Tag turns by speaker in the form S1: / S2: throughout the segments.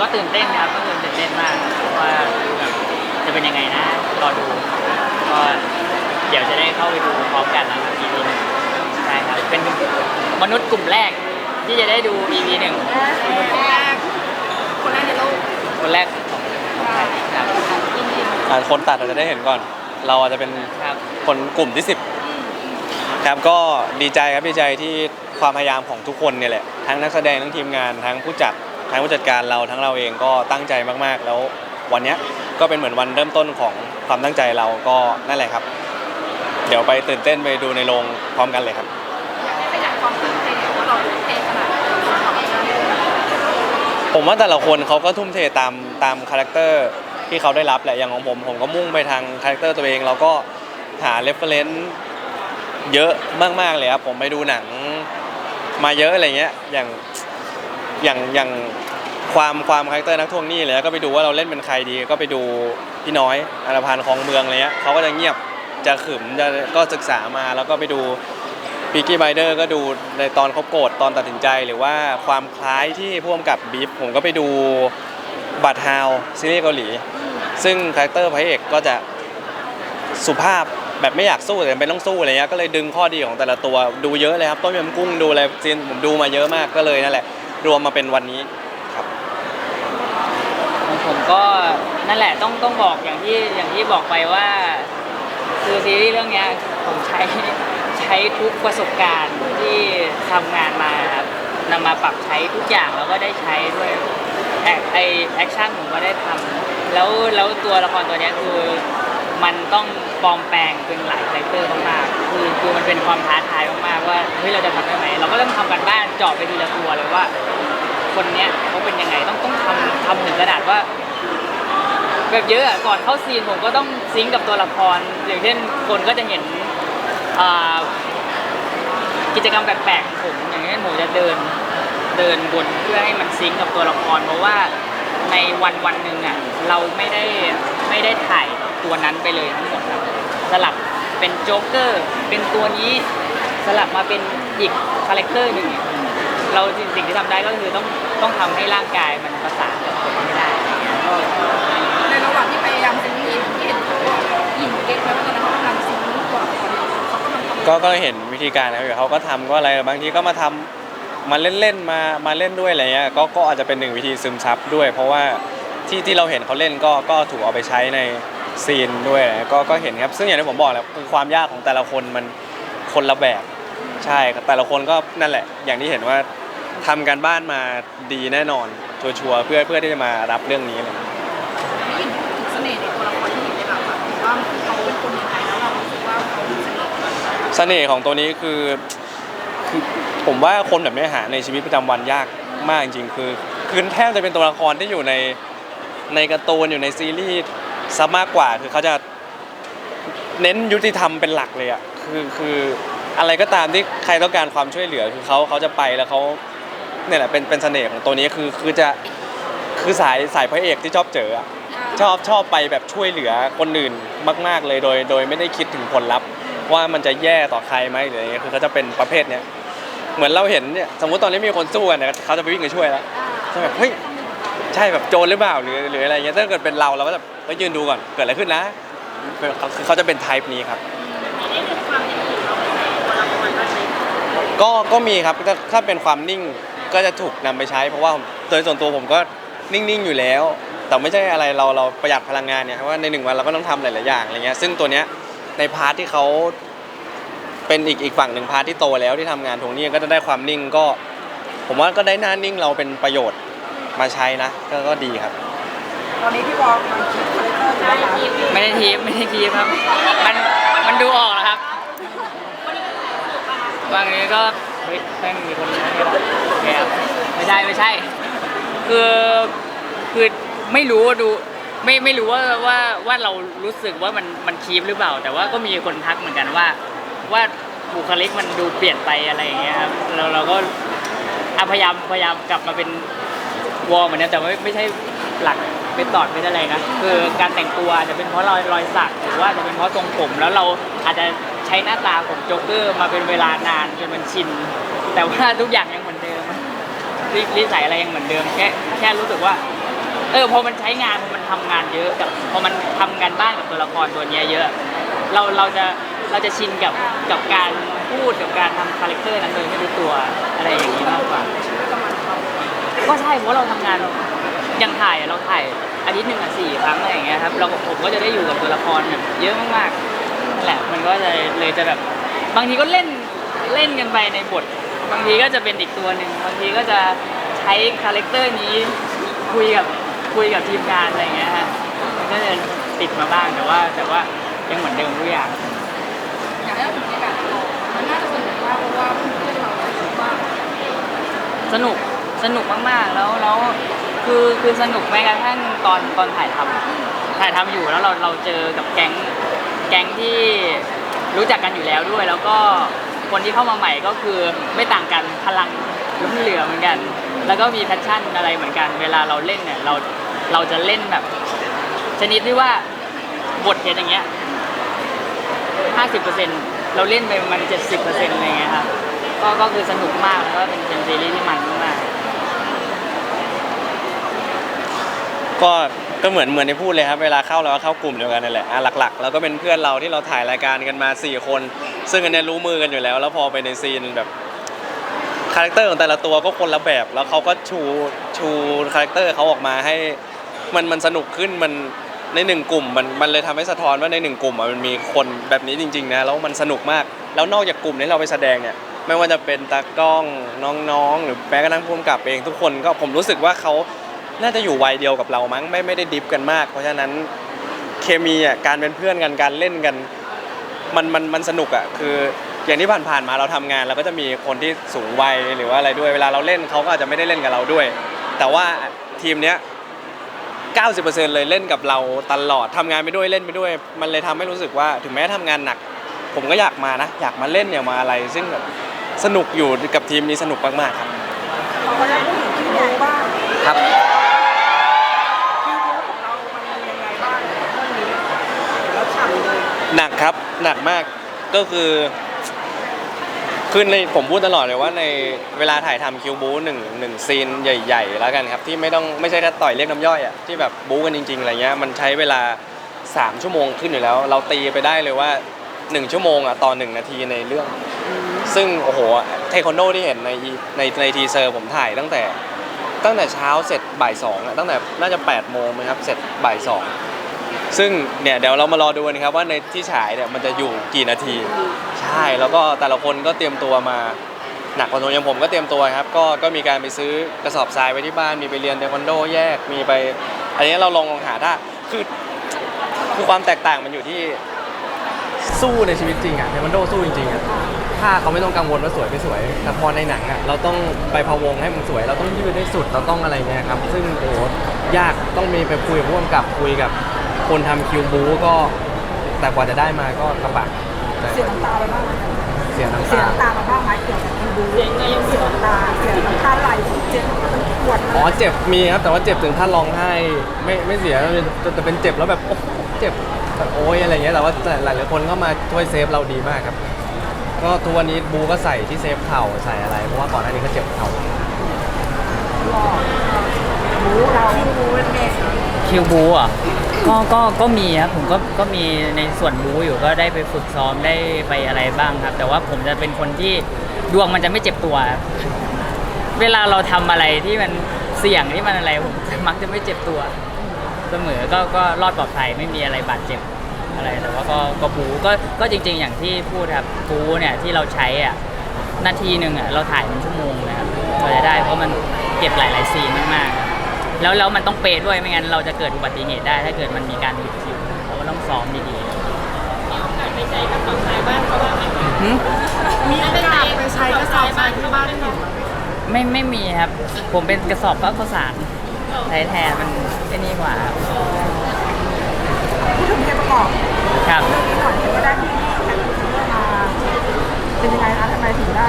S1: ก็ตื่นเต้นครับก็ตื่นเต้นมากว่าแบบจะเป็นยังไงนะรอดูก็เดี๋ยวจะได้เข้าไปดูพร้อมกันแล้วครับ EP หนึ่งใช่ครับเป็นมนุษย์กลุ่มแรกที่จะได้ดู EP หนึ่ง
S2: คนแรกคนแรกในโลก
S1: คนแรกของของไทยครับ
S2: จริง
S3: อ่าคนตัดอาจจะได้เห็นก่อน เราอาจจะเป็น
S1: ครับ
S3: คนกลุ่มที่ 10ครับก็ดีใจครับดีใจที่ความพยายามของทุกคนเนี่ยแหละทั้งนักแสดงทั้งทีมงานทั้งผู้จัด ทั้งผู้จัดการเราทั้งเราเองก็ตั้งใจมากๆ แล้ววันเนี้ยก็เป็นเหมือนวันเริ่มต้นของความตั้งใจเราก็นั่นแหละครับ เดี๋ยวไปตื่นเต้นไปดูในโรงพร้อมกันเลยครับ
S2: ๆอยากให้ไปจากความตื่นเต้นว่าเราทุ่มเทขนาดไหนกับละครเรื่องนี้
S3: ผมว่าแต่ละคนเขาก็ทุ่มเทตามตามคาแรคเตอร์ที่เขาได้รับแหละอย่างของผม ผมก็มุ่งไปทางคาแรคเตอร์ตัวเองเราก็หาเรฟเฟรนซ์เยอะมากๆเลยครับผมไปดูหนังมาเยอะอะไรเงี้ยอย่าง อย่างอย่างความความคาแรคเตอร์นักทวงหนี้เลยก็ไปดูว่าเราเล่นเป็นใครดีก็ไปดูพี่น้อยอรพันธ์ของเมืองอะไรเงี้ยเขาก็จะเงียบจะขึมจะก็ศึกษามาแล้วก็ไปดูปีกี้ไบเดอร์ก็ดูในตอนเขาโกรธตอนตัดสินใจหรือว่าความคล้ายที่พ่วงกับบีฟผมก็ไปดูบัตฮาวซีรีส์เกาหลี ซึ่งคาแรคเตอร์พระเอกก็จะสุภาพแบบไม่อยากสู้แต่เป็นต้องสู้อะไรเงี้ยก็เลยดึงข้อดีของแต่ละตัวดูเยอะเลยครับต้มยำกุ้งดูอะไรซีนผมดูมาเยอะมากก็เลยนั่นแหละ รวมมาเป็นวันนี้ครับ
S1: ของผมก็นั่นแหละต้องต้องบอกอย่างที่อย่างที่บอกไปว่า คือซีรีส์เรื่องเนี้ยผมใช้ใช้ทุกประสบการณ์ที่ทำงานมาครับนำมาปรับใช้ทุกอย่างแล้วก็ได้ใช้ด้วยแอคไอแอคชั่นผมก็ได้ทำแล้วแล้วตัวละครตัวเนี้ยคือ มันต้องปลอมแปลงเป็นหลายคาแรคเตอร์มากๆคือคือมันเป็นความท้าทายมากๆว่าเฮ้ยเราจะทำได้ไหมเราก็ต้องทำกันบ้านเจาะไปทีละตัวเลยว่า คนเนี้ยเขาเป็นยังไงต้องต้องทำทำถึงกระดาษว่า แบบเยอะอะก่อนเข้าซีนผมก็ต้องซิงก์กับตัวละครอย่างเช่นคนก็จะเห็นอ่ากิจกรรมแปลกๆของผมอย่างเช่นผมจะเดินเดินบนเพื่อให้มันซิงก์กับตัวละครเพราะว่าในวันวันหนึ่งอะเราไม่ได้ไม่ได้ถ่าย ตัวนั้นไปเลยทั้งหมดครับสลับเป็นโจ๊กเกอร์เป็นตัวนี้สลับมาเป็นอีกคาแรคเตอร์หนึ่งอีกเราสิ่งสิ่งที่ทำได้ก็คือต้องต้องทำให้ร่างกายมันประสานกับคนให้ได้ก็
S2: ในระหว่างที่พยายามซิงค์นี้ที่เห็นเขาบอกหยินเก่งไปว่าตอนนั้นเขากำลังซิงค์ตัวละครเขากำลังทำ
S3: ก็ก็เห็นวิธีการนะครับเขาก็ทำก็อะไรบางทีก็มาทำมาเล่นๆมามาเล่นด้วยอะไรเงี้ยก็ก็อาจจะเป็นหนึ่งวิธีซึมซับด้วย เพราะว่าที่ที่เราเห็นเขาเล่นก็ก็ถูกเอาไปใช้ใน ซีนด้วยนะก็ก็เห็นครับ ซึ่งอย่างที่ผมบอกแหละคือความยากของแต่ละคนมันคนละแบบใช่ครับแต่ละคนก็นั่นแหละ อย่างที่เห็นว่าทำการบ้านมาดีแน่นอนชัวร์ๆเพื่อเพื่อที่จะมารับเรื่องนี้เลย
S2: ไม่เห็นถึงเสน่ห์ในตัวละครที่เห็นในแบบว่าว่าเขาเป็นคนยังไงแล้วเรารู้สึกว่าเขามีเสน่ห์
S3: เสน่ห์ของตัวนี้คือคือผมว่าคนแบบนี้หาในชีวิตประจำวันยากมากจริงๆคือคือแทบจะเป็นตัวละครที่อยู่ในในการ์ตูนอยู่ในซีรีส์ ซะมากกว่าคือเขาจะเน้นยุติธรรมเป็นหลักเลยอะคือคืออะไรก็ตามที่ใครต้องการความช่วยเหลือคือเขาเขาจะไปแล้วเขาเนี่ยแหละเป็นเป็นเสน่ห์ของตัวนี้คือคือจะคือสายสายพระเอกที่ชอบเจออะชอบชอบไปแบบช่วยเหลือคนอื่นมาก ๆ เลยโดย โดยไม่ได้คิดถึงผลลัพธ์ ว่ามันจะแย่ต่อใครไหมหรืออะไรเงี้ยคือเขาจะเป็นประเภทเนี้ยเหมือนเราเห็นเนี่ยสมมติตอนนี้มีคนสู้กันเนี่ยเขาจะไปวิ่งไปช่วยแล้วจะแบบเฮ้ยใช่แบบโจรหรือเปล่าหรือหรืออะไรเงี้ยถ้าเกิดเป็นเราเราก็จะ ไปยืนดูก่อนเกิดอะไรขึ้นนะคือเขาจะเป็นไทป์นี้ครับ ก็ก็มีครับถ้าถ้าเป็นความนิ่งก็จะถูกนำไปใช้ เพราะว่าผมโดยส่วนตัวผมก็นิ่งๆอยู่แล้ว แต่ไม่ใช่อะไรเราเราประหยัดพลังงานเนี่ยเพราะว่าในหนึ่งวันเราก็ต้องทำหลายๆอย่างอะไรเงี้ยซึ่งตัวเนี้ยในพาร์ทที่เขาเป็นอีกอีกฝั่งหนึ่งพาร์ทที่โตแล้วที่ทำงานตรงนี้ก็จะได้ความนิ่งก็ ผมว่าก็ได้หน้านิ่งเราเป็นประโยชน์มาใช้นะก็ก็ดีครับ
S2: ตอนนี้พี่วอลมันคิดคาแรคเตอร์ ใช่ทีม
S1: ไม่ได้ทีมไม่ได้ทีมครับ มันมันดูออกนะครับบางทีก็เฮ้ยแม่งมีคนนี้นี่หรอโอเครับไม่ใช่ไม่ใช่ คือคือไม่รู้ว่าดูไม่ไม่รู้ว่าว่าว่าเรารู้สึกว่ามันมันคีมหรือเปล่า แต่ว่าก็มีคนทักเหมือนกันว่า ว่าบุคลิกมันดูเปลี่ยนไปอะไรอย่างเงี้ยครับเราเราก็พยายามพยายามกลับมาเป็นวอลเหมือนเดิมแต่ไม่ไม่ใช่หลัก เป็นตอดเป็นอะไรนะคือการแต่งตัวอาจจะเป็นเพราะรอยรอยสักหรือว่าจะเป็นเพราะทรงผม แล้วเราอาจจะใช้หน้าตาของโจ๊กเกอร์มาเป็นเวลานานจนมันชิน แต่ว่าทุกอย่างยังเหมือนเดิมนิสัยอะไรยังเหมือนเดิมแค่แค่รู้สึกว่าเออพอมันใช้งานพอมันทำงานเยอะกับพอมันทำงานบ้านกับตัวละครตัวนี้เยอะ เราเราจะเราจะชินกับกับการพูดกับการทำคาแรคเตอร์นั้นโดยไม่รู้ตัวอะไรอย่างนี้มากกว่าก็ใช่เพราะเราทำงานอย่างถ่ายเราถ่าย อาทิตย์หนึ่งอะสี่ครั้งอะไรอย่างเงี้ยครับเราผมก็จะได้อยู่กับตัวละครแบบเยอะมากๆนั่นแหละมันก็จะเลยจะแบบบางทีก็เล่นเล่นกันไปในบท บางทีก็จะเป็นอีกตัวหนึ่งบางทีก็จะใช้คาแรคเตอร์นี้คุยกับคุยกับทีมงานอะไรอย่างเงี้ยฮะมันก็จะติดมาบ้างแต่ว่า แต่ว่ายังเหมือนเดิมทุกอย่าง
S2: อยากให้เราถึงบรรยากาศในกองมันน่าจะสนุกมากเพราะว่าเพื่อนเราคิดว่า
S1: สนุกสนุกมากๆแล้วแล้ว คือคือสนุกแม้กระทั่งตอนตอนถ่ายทำถ่ายทำอยู่แล้วเราเราเจอกับแก๊งแก๊งที่รู้จักกันอยู่แล้วด้วย แล้วก็คนที่เข้ามาใหม่ก็คือไม่ต่างกันพลังล้นเหลือเหมือนกัน แล้วก็มีแพชชั่นอะไรเหมือนกัน เวลาเราเล่นเนี่ยเราเราจะเล่นแบบ ชนิดที่ว่าบทเขียนอย่างเงี้ยห้าสิบเปอร์เซ็นเราเล่นไปประมันเจ็ดสิบเปอร์เซ็นต์อะไรเงี้ยครับก็ก็คือสนุกมากแล้วก็เป็นเป็นซีรีส์ที่มันมาก
S3: ก็ก็เหมือนเหมือนที่พูดเลยครับเวลาเข้าเราก็เข้ากลุ่มเดียวกันนั่นแหละอะหลักๆเราก็เป็นเพื่อนเราที่เราถ่ายรายการกันมา 4 คน ซึ่งอันเนี้ยรู้มือกันอยู่แล้ว แล้วพอไปในซีนแบบคาแรคเตอร์ของแต่ละตัวก็คนละแบบ แล้วเขาก็ชูชูคาแรคเตอร์เขาออกมาให้มันมันสนุกขึ้นมันในหนึ่งกลุ่มมันมันเลยทำให้สะท้อนว่าในหนึ่งกลุ่มอะมันมีคนแบบนี้จริงๆนะแล้วมันสนุกมาก แล้วนอกจากกลุ่มที่เราไปแสดงเนี่ยไม่ว่าจะเป็นตากล้องน้องๆ หรือแม้กระทั่งผู้กำกับเองทุกคนก็ผมรู้สึกว่าเขา น่าจะอยู่วัยเดียวกับเรามั้งไม่ไม่ได้ดิฟกันมาก เพราะฉะนั้นเคมีอะการเป็นเพื่อนกันการเล่นกัน มันมันมันสนุกอะคืออย่างที่ผ่านๆมาเราทำงานเราก็จะมีคนที่สูงวัยหรือว่าอะไรด้วยเวลาเราเล่นเขาก็อาจจะไม่ได้เล่นกับเราด้วย แต่ว่าทีมเนี้ย90%เลยเล่นกับเราตลอดทำงานไปด้วยเล่นไปด้วย มันเลยทำให้รู้สึกว่าถึงแม้ทำงานหนัก ผมก็อยากมานะอยากมาเล่นอยากมาอะไร ซึ่งแบบสนุกอยู่กับทีมนี้สนุกมากๆครับ
S2: เราก็ได้พูดถึงคิวบูบ้าง
S3: ครับ
S2: คิวบูของเรามันยังไงบ้างเรื่องนี้แล้วฉ่ำเลย
S3: หนักครับหนักมากก็คือคือในผมพูดตลอดเลยว่าในเวลาถ่ายทำคิวบูหนึ่งหนึ่งซีนใหญ่ ๆ แล้วกันครับ ที่ไม่ต้องไม่ใช่แค่ต่อยเรียกน้ำย่อยอะที่แบบบู๊กันจริงๆอะไรเงี้ยมันใช้เวลา 3 ชั่วโมงขึ้นอยู่แล้ว เราตีไปได้เลยว่า 1 ชั่วโมงอะต่อ 1 นาทีในเรื่อง ซึ่งโอ้โหเทควันโดที่เห็นในในในทีเซอร์ผมถ่ายตั้งแต่ตั้งแต่เช้าเสร็จบ่ายสองอะตั้งแต่น่าจะ8ปดโมงนะครับเสร็จบ่ายสอง ซึ่งเนี่ยเดี๋ยวเรามารอดูกันะครับว่าในที่ฉายเนี่ยมันจะอยู่กี่นาที ใช่แล้วก็แต่ละคนก็เตรียมตัวมาหนักกว่าตัวอย่างผมก็เตรียมตัวครับก็ก็มีการไปซื้อกระสอบทรายไว้ที่บ้านมีไปเรียนเทควันโดแยกมีไป อันนี้เราลองลองหาถ้าคือคือความแตกต่างมันอยู่ที่สู้ในชีวิตจริงอะเทควันโดสู้จริงๆอะถ้าเขาไม่ต้องกังวลว่าสวยไม่สวยแต่พอในหนังอะเราต้องไปพะวงให้มันสวย เราต้องยืดให้สุดเราต้องอะไรเงี้ยครับ ซึ่งโอ้โหยากต้องมีไปคุยกับผู้กำกับคุยกับ คนทำคิวบูก็แต่กว่าจะได้มาก็ลำบาก
S2: เสียน้ำตาไปบ้างไหม
S3: เสียน้ำ
S2: เสีย
S3: ตา
S2: น้ำตามาบ้างไหมเกี่ยวกับคิวบูเสียเงินยังเสียน้ำตาเสียน้ำตาไหลเจ็บมันปวด
S3: อ๋อเจ็บมีครับแต่ว่าเจ็บถึงขั้นร้องไห้ไม่ไม่เสียจะจะเป็นเจ็บแล้วแบบโอ้โหเจ็บแบบโอ้ยอะไรเงี้ยแต่ว่าหลายหลายๆคนก็มาช่วยเซฟเราดีมากครับ ก็ทุกวันนี้บูก็ใส่ที่เซฟเข่าใส่อะไรเพราะว่าก่อนหน้านี้ก็เจ็บเข่า
S2: บูเราบูเป็นไง
S1: คิวบูอะ ก็ก็ก็มีครับผมก็ก็มีในส่วนบูอยู่ก็ได้ไปฝึกซ้อมได้ไปอะไรบ้างครับ แต่ว่าผมจะเป็นคนที่ดวงมันจะไม่เจ็บตัวครับเวลาเราทำอะไรที่มันเสี่ยงที่มันอะไรผมมักจะไม่เจ็บตัว เสมอก็ก็รอดปลอดภัยไม่มีอะไรบาดเจ็บอะไรแต่ว่าก็ก็บูก็ก็จริง ๆ อย่างที่พูดครับบูเนี่ยที่เราใช้อะนาทีหนึ่งอะเราถ่ายเป็นชั่วโมงนะครับกว่าจะได้เพราะมันเก็บหลายๆซีนมากๆครับ แล้วแล้วมันต้องเปย์ด้วยไม่งั้นเราจะเกิดอุบัติเหตุได้ ถ้าเกิดมันมีการผิดคิวเราก็ต้องซ้อมดีๆไปใช้กระสอบทรายบ้านเขาบ้างไหม
S2: มีโอกาสไปใช้กระสอบทรายที่บ้านหนู
S1: ไม่ไม่มีครับ ผมเป็นกระสอบข้าวสารใช้แทนมันไอ้นี่กว่าครับ
S2: พูดถึงเพลงประกอบ
S1: ครับ
S2: เรื่องนี้หน่อยเห็นว่าได้ที่แต่งเพลงมาเป็นยังไงคะทำไมถึงได้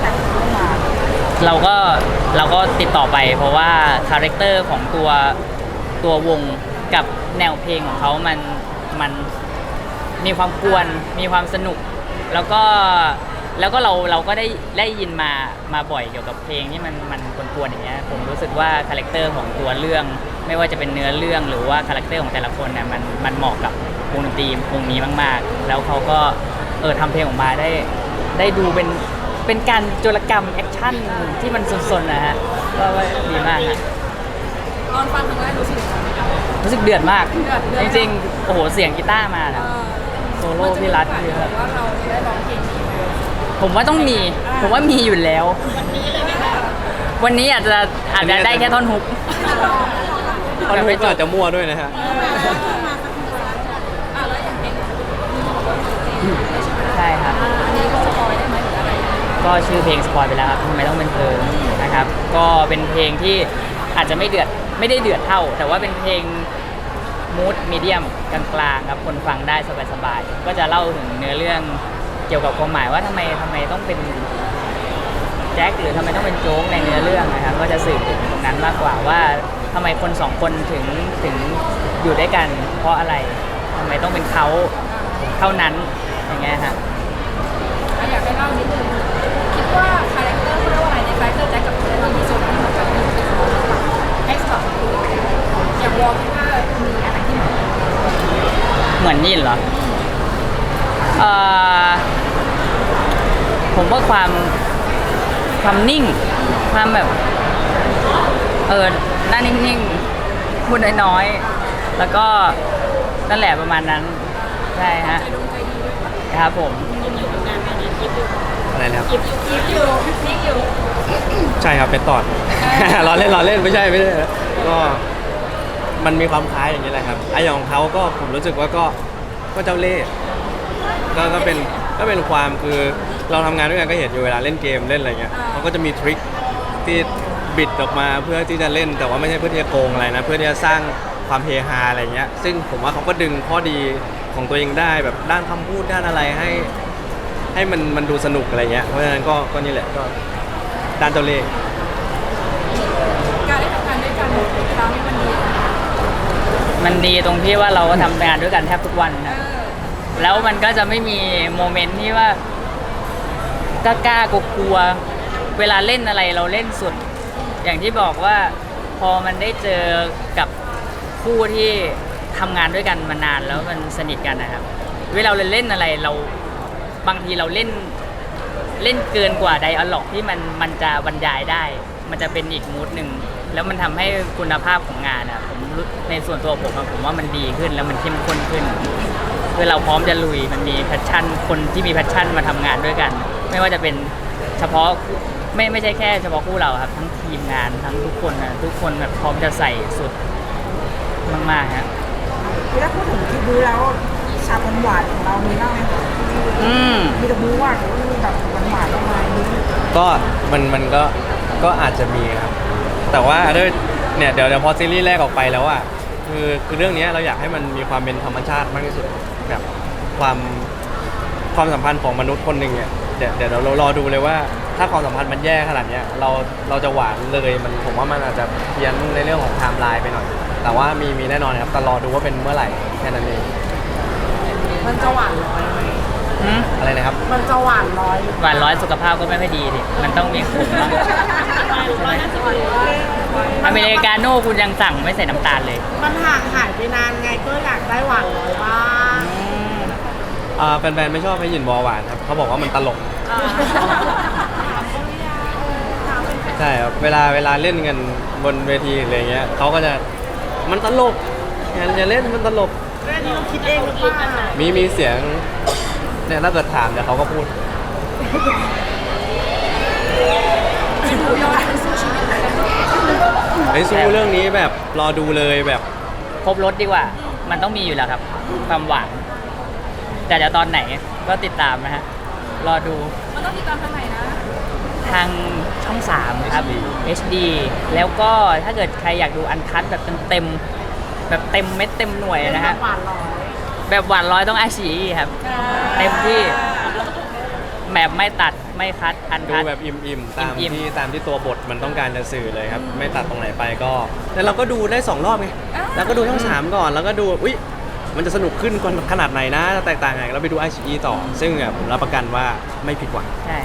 S2: แต่งเพลงมา
S1: เราก็เราก็ติดต่อไป เพราะว่าคาแรคเตอร์ของตัวตัววงกับแนวเพลงของเขามันมันมีความกวนมีความสนุก แล้วก็แล้วก็เราเราก็ได้ได้ยินมามาบ่อยเกี่ยวกับเพลงที่มันมันกวนๆอย่างเงี้ยผมรู้สึกว่าคาแรคเตอร์ของตัวเรื่อง ไม่ว่าจะเป็นเนื้อเรื่องหรือว่าคาแรคเตอร์ของแต่ละคนเนี่ยมันมันเหมาะกับวงดนตรีวงนี้มาก ๆ แล้วเขาก็เออทำเพลงออกมาได้ได้ดูเป็น เป็นการโจรกรรมแอคชั่นที่มันสนๆนะฮะก็ว่าดีมากฮะ
S2: ตอนฟังครั้งแรกรู้สึกยังไง
S1: รู้สึกเดือดมาก
S2: เดือดเดือด
S1: จริงๆ โอ้โห เสียงกีตาร์มา
S2: เอ
S1: นะ
S2: อ
S1: โซโล่พี่รัฐคือแบบ
S2: ว่าเราจะได้ร้องเพลงนี้ไหม
S1: ผมว่าต้องมี ผมว่ามีอยู่แล้ว วันนี้อาจจะอาจจะได้แค่ท่อนฮุก
S3: ตอนนี้ก็อาจจะมั่วด้วยนะฮะ
S2: อะแล้วอย่างเพลง
S1: ใช่ครับ
S2: อัน ก็
S1: ชื่อเพลงสปอยไปแล้วครับทำไมต้องเป็นเธอนะครับ ก็เป็นเพลงที่อาจจะไม่เดือดไม่ได้เดือดเท่า แต่ว่าเป็นเพลงมูดมีเดียมกลางๆครับคนฟังได้สบายๆก็จะเล่าถึงเนื้อเรื่องเกี่ยวกับความหมายว่าทำไมทำไมต้องเป็นแจ็คหรือทำไมต้องเป็นโจ๊กในเนื้อเรื่องนะครับ ก็จะสื่อถึงตรงนั้นมากกว่าว่าทำไมคนสองคนถึงถึงอยู่ด้วยกัน เพราะอะไรทำไมต้องเป็นเขาเท่านั้นอย่างเงี้ยฮะ
S2: อยากให้เล่านิดนึง ว่าคาแรคเตอร์เขาเรียกว่าอะไรในคาแรคเตอร์แจ็คกับเธอตอนที่โซนที่เหมือนกันที่เป็นคนระหว่างเอ็กซ์กับอย่างวอลคิดว่ามีอะไรที่เหมือนกัน
S1: เหมือนยินเหรอเอ่อผมว่าความความนิ่ง ความแบบ เออหน้านิ่งๆพูดน้อยๆแล้วก็นั่นแหละประมาณนั้น ใช่ฮะ
S2: ใจดวงใจดีด้วย
S1: ครับผม
S3: อะไรนะครับ
S2: ยิบยิบอยู่นิ่งอยู่
S3: ใช่ครับเป็นตอด ล้อเล่นล้อเล่นไม่ใช่ไม่ใช่ก็มันมีความคล้ายอย่างนี้แหละครับไอ้อย่างของเขาก็ผมรู้สึกว่าก็ก็เจ้าเล่ห์ก็ก็เป็นก็เป็นความคือเราทำงานด้วยกันก็เห็นอยู่เวลาเล่นเกมเล่นอะไรเงี้ยเขาก็จะมีทริคที่บิดออกมาเพื่อที่จะเล่นแต่ว่าไม่ใช่เพื่อที่จะโกงอะไรนะเพื่อที่จะสร้างความเฮฮาอะไรเงี้ย ซึ่งผมว่าเขาก็ดึงข้อดีของตัวเองได้แบบด้านคำพูดด้านอะไรให้ ให้มันมันดูสนุกอะไรเงี้ยเพราะฉะนั้นก็ก็นี่แหละก็ด้านเจ้าเล่ห์
S2: การได้ทำงานด้วยกันครั้งนี้มันดี
S1: มันดีตรงที่ว่าเราก็ทำงานด้วยกันแทบทุกวัน
S2: เอ
S1: นะ
S2: อ
S1: แล้วมันก็จะไม่มีโมเมนต์ที่ว่ากล้าๆกลัวๆเวลาเล่นอะไรเราเล่นสุด อย่างที่บอกว่าพอมันได้เจอกับคู่ที่ทำงานด้วยกันมานานแล้วมันสนิทกันนะครับเวลาเราเล่นอะไรเรา บางทีเราเล่นเล่นเกินกว่าไดอะล็อกที่มันมันจะบรรยายได้ มันจะเป็นอีกมูดหนึ่งแล้วมันทำให้คุณภาพของงานอะผมในส่วนตัวผมผมว่ามันดีขึ้นแล้วมันเข้มข้นขึ้นคือเราพร้อมจะลุยมันมีแพชชั่น คนที่มีแพชชั่นมาทำงานด้วยกัน ไม่ว่าจะเป็นเฉพาะไม่ไม่ใช่แค่เฉพาะคู่เราครับ ทั้งทีมงานทั้งทุกคนนะทุกคนแบบพร้อมจะใส่สุดมากๆฮะ
S4: ถ้าพูดถึงคลิปบูแล้วฉากหวานของเรามีบ้างไหม
S1: อืม
S4: มีแต่บูหวานหรือว่ามีแบบหวานๆออกมามี
S3: ก็มันมันก็ก็อาจจะมีครับ แต่ว่าด้วยเนี่ยเดี๋ยวเดี๋ยวพอซีรีส์แรกออกไปแล้วอะคือคือเรื่องเนี้ยเราอยากให้มันมีความเป็นธรรมชาติมากที่สุดแบบความความสัมพันธ์ของมนุษย์คนหนึ่งเนี่ยเดี๋ยวเดี๋ยวเรารอดูเลยว่า ถ้าความสัมพันธ์มันแย่ขนาดเนี้ยเราเราจะหวานเลยมันผมว่ามันอาจจะเพี้ยนในเรื่องของไทม์ไลน์ไปหน่อย แต่ว่ามีมีแน่นอนครับแต่รอดูว่าเป็นเมื่อไหร่แค่นั้นเอง
S4: มันจะหวานร้อยไหม
S1: หืม
S3: อะไรนะครับ
S4: มันจะหวานร้อยหรือ
S1: หวานร้อยสุขภาพก็ไม่ค่อยดีดิมันต้องมีขมบ้างอเมริกาโน่คุณยังสั่งไม่ใส่น้ำตาลเลย
S4: มันห่างหายไปนานไงก็อยากได้หวานร้อยบ้าง
S3: อ่าแฟนๆไม่ชอบให้ยินบอหวานครับเขาบอกว่ามันตลก ใช่ครับเวลาเวลาเล่นกันบนเวทีอะไรเงี้ยเขาก็จะมันตลกอย่าอย่าเล่นมันตลก
S4: เรื่องนี้เราคิดเองหรือเปล่า
S3: มีมีเสียง เนี่ยถ้าเกิดถามเดี๋ยวเขาก็พูด
S2: ดูย้อนเป็นสู้ชีวิตเลยกัน
S3: ไอ้ยสู้เรื่องนี้แบบรอดูเลยแบบ
S1: ครบรสดีกว่า มันต้องมีอยู่แล้วครับ ความหวานแต่จะตอนไหนก็ติดตามนะฮะ รอดู
S2: มันต้องติดตามทางไหนนะ
S1: ทางช่อง 3 ครับ HD แล้วก็ถ้าเกิดใครอยากดูอันคัดแบบเต็มๆแบบเต็มเม็ดเต็มหน่วยนะฮะ
S4: หวานร้อย
S1: แบบหวานร้อยต้องอาชีครับ เต็มที่แบบไม่ตัดไม่คัดอัน
S3: ดู
S1: คัด
S3: แบบอิ่มๆตาม
S1: อิ่ม
S3: ที่ตามที่ตัวบทมันต้องการจะสื่อเลยครับ ไม่ตัดตรงไหนไปก็ แต่เราก็ดูได้สองรอบไงแล้วก็ดูช่องสามก่อนแล้วก็ดูอุ๊ยมันจะสนุกขึ้นกว่าขนาดไหนนะแตกต่างไงเราไปดูไอชีต่อ ซึ่งแบบผมรับประกันว่าไม่ผิดหวัง
S1: ใช่